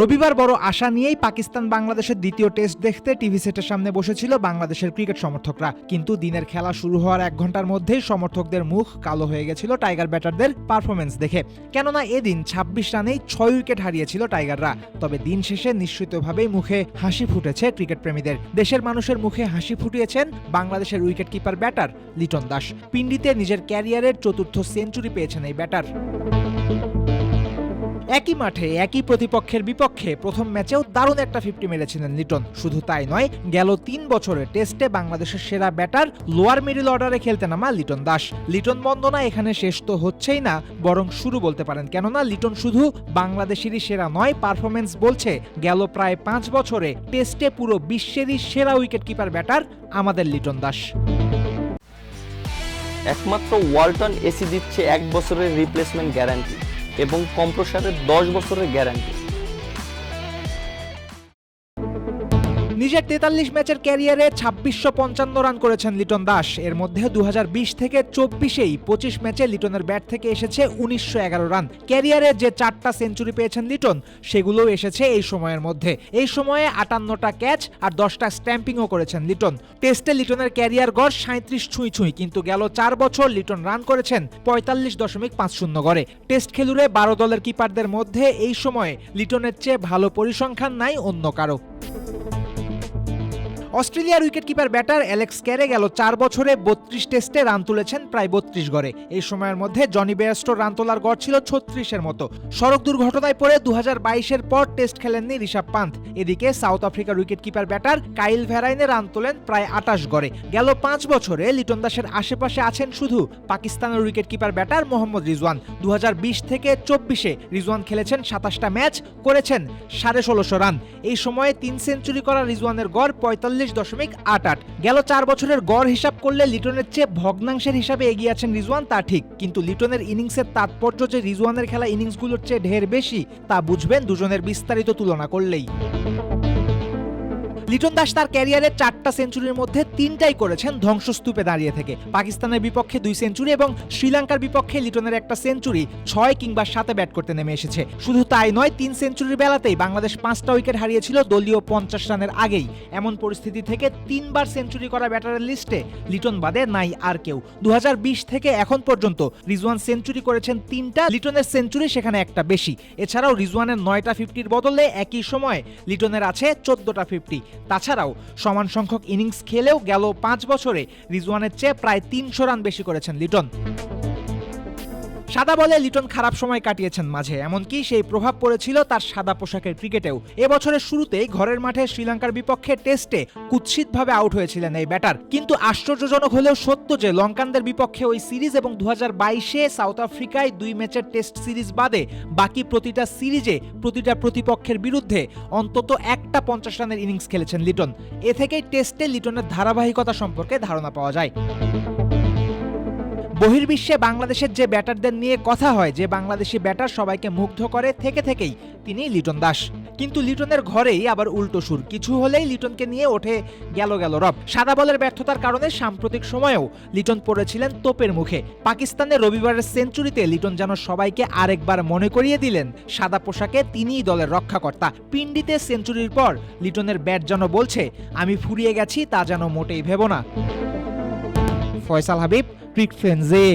রবিবার বড় আশা নিয়েই পাকিস্তান বাংলাদেশের দ্বিতীয় টেস্ট দেখতে টিভি সেটের সামনে বসেছিল বাংলাদেশের ক্রিকেট সমর্থকরা। কিন্তু দিনের খেলা শুরু হওয়ার এক ঘণ্টার মধ্যেই সমর্থকদের মুখ কালো হয়ে গেছিল টাইগার ব্যাটারদের পারফরমেন্স দেখে। কেননা এদিন ২৬ রানেই ছয় উইকেট হারিয়েছিল টাইগাররা। তবে দিন শেষে নিশ্চিতভাবেই মুখে হাসি ফুটেছে ক্রিকেট প্রেমীদের। দেশের মানুষের মুখে হাসি ফুটিয়েছেন বাংলাদেশের wicket keeper batter Liton Das. পিন্ডিতে নিজের ক্যারিয়ারের চতুর্থ সেঞ্চুরি পেয়েছেন এই ব্যাটার একই মাঠে, একই প্রতিপক্ষের বিপক্ষে প্রথম ম্যাচেও দারুণ একটা ফিফটি মেরেছিলেন লিটন। শুধু তাই নয়, গেল তিন বছরে টেস্টে বাংলাদেশের সেরা ব্যাটার লোয়ার মিডিল অর্ডারে খেলতে নামা লিটন দাস। লিটন বন্দনা এখানে শেষ তো হচ্ছেই না, বরং শুরু বলতে পারেন। কেননা লিটন শুধু বাংলাদেশেরই সেরা নয় পারফরমেন্স বলছে, গেল প্রায় পাঁচ বছরে টেস্টে পুরো বিশ্বেরই সেরা উইকেট কিপার ব্যাটার আমাদের লিটন দাস। একমাত্র ওয়ালটন এসি দিচ্ছে এক বছরের রিপ্লেসমেন্ট গ্যারান্টি এবং কম্প্রসারের দশ বছরের গ্যারান্টি। নিজের তেতাল্লিশ ম্যাচের ক্যারিয়ারে ছাব্বিশশো পঞ্চান্ন রান করেছেন লিটন দাস। এর মধ্যে দু হাজার বিশ থেকে চব্বিশেই পঁচিশ ম্যাচে লিটনের ব্যাট থেকে এসেছে উনিশশো এগারো রান। ক্যারিয়ারে যে চারটা সেঞ্চুরি পেয়েছেন লিটন, সেগুলোও এসেছে এই সময়ের মধ্যে। এই সময়ে আটান্নটা ক্যাচ আর দশটা স্ট্যাম্পিংও করেছেন লিটন। টেস্টে লিটনের ক্যারিয়ার গড় সাঁত্রিশ ছুঁই ছুঁই, কিন্তু গেল চার বছর লিটন রান করেছেন পঁয়তাল্লিশ দশমিক পাঁচ শূন্য গড়ে। টেস্ট খেলুড়ে বারো দলের কিপারদের মধ্যে এই সময়ে লিটনের চেয়ে ভালো পরিসংখ্যান নাই অন্য কারও। অস্ট্রেলিয়ার উইকেটকিপার ব্যাটার অ্যালেক্স ক্যারে গেল চার বছরে বত্রিশ টেস্টে রান তুলেছেন প্রায় বত্রিশ গড়ে। এই সময়ের মধ্যে জনি বেয়াস্টোর রান তোলার গড় ছিল ছত্রিশের মতো। সড়ক দুর্ঘটনায় পড়ে দু হাজার বাইশের পর টেস্ট খেলেননি ঋষভ পান্থ। এদিকে সাউথ আফ্রিকার wicketkeeper batter Kyle Verreynne run তোলেন প্রায় আটাশ গড়ে। গেল পাঁচ বছরে লিটন দাসের আশেপাশে আছেন শুধু পাকিস্তানের উইকেটকিপার ব্যাটার মোহাম্মদ রিজওয়ান। দু হাজার বিশ থেকে চব্বিশে রিজওয়ান খেলেছেন সাতাশটা ম্যাচ, করেছেন সাড়ে ষোলোশো রান। এই সময়ে তিন সেঞ্চুরি করা রিজওয়ানের গড় পঁয়তাল্লিশ দশমিক আট আট। গেল চার বছরের গড় হিসাব করলে লিটনের চেয়ে ভগ্নাংশের হিসাবে এগিয়ে আছেন রিজওয়ান, তা ঠিক। কিন্তু লিটনের ইনিংসের তাৎপর্য যে রিজওয়ানের খেলা ইনিংসগুলোর চেয়ে ঢের বেশি, তা বুঝবেন দুজনের বিস্তারিত তুলনা করলেই। লিটন দাস তার ক্যারিয়ারের চারটা সেঞ্চুরির মধ্যে তিনটাই করেছেন ধ্বংসস্তূপে দাঁড়িয়ে থেকে। পাকিস্তানের বিপক্ষে দুই সেঞ্চুরি এবং শ্রীলঙ্কার বিপক্ষে লিটনের একটা সেঞ্চুরি ছয় কিংবা সাতে ব্যাট করতে নেমে এসেছে। শুধু তাই নয়, তিন সেঞ্চুরির বেলাতেই বাংলাদেশ পাঁচটা উইকেট হারিয়েছিল দলীয় পঞ্চাশ রানের আগেই। এমন পরিস্থিতি থেকে তিনবার সেঞ্চুরি করা ব্যাটারের লিস্টে লিটন বাদে নাই আর কেউ। দু হাজার বিশ থেকে এখন পর্যন্ত রিজওয়ান সেঞ্চুরি করেছেন তিনটা, লিটনের সেঞ্চুরি সেখানে একটা বেশি। এছাড়াও রিজওয়ানের নয়টা ফিফটির বদলে একই সময় লিটনের আছে চোদ্দটা ফিফটি তাছাড়াও সমান সংখ্যক ইনিংস খেলেও গেল পাঁচ বছরে রিজওয়ানের চেয়ে প্রায় তিনশো রান বেশি করেছেন লিটন। সাদা বলে লিটন খারাপ সময় কাটিয়েছেন মাঝে, এমনকি সেই প্রভাব পড়েছিল তার সাদা পোশাকের ক্রিকেটেও। এবছরের শুরুতেই ঘরের মাঠে শ্রীলঙ্কার বিপক্ষে টেস্টে কুৎসিতভাবে আউট হয়েছিলেন এই ব্যাটার। কিন্তু আশ্চর্যজনক হলেও সত্য যে, লঙ্কানদের বিপক্ষে ওই সিরিজ এবং দু বাইশে সাউথ আফ্রিকায় দুই ম্যাচের টেস্ট সিরিজ বাদে বাকি প্রতিটা সিরিজে প্রতিটা প্রতিপক্ষের বিরুদ্ধে অন্তত একটা পঞ্চাশ রানের ইনিংস খেলেছেন লিটন। এ থেকেই টেস্টে লিটনের ধারাবাহিকতা সম্পর্কে ধারণা পাওয়া যায়। বহির্বিশ্বে বাংলাদেশের যে ব্যাটারদের নিয়ে কথা হয়, যে বাংলাদেশি ব্যাটার সবাইকে মুগ্ধ করে থেকে থেকেই তিনি লিটন দাস। কিন্তু লিটনের ঘরেই আবার উল্টো সুর, কিছু হলেই লিটনকে নিয়ে ওঠে গেল গেল রব। সাদা বলের ব্যর্থতার কারণে সাম্প্রতিক সময়েও লিটন পড়েছিলেন তোপের মুখে। পাকিস্তানের রবিবারের সেঞ্চুরিতে লিটন যেন সবাইকে আরেকবার মনে করিয়ে দিলেন, সাদা পোশাকে তিনিই দলের রক্ষাকর্তা। পিন্ডিতে সেঞ্চুরির পর লিটনের ব্যাট যেন বলছে, আমি ফুরিয়ে গেছি, তা যেন মোটেই ভেব না। ফয়সাল হাবিব ক্রিক ফ্রেন্ডজে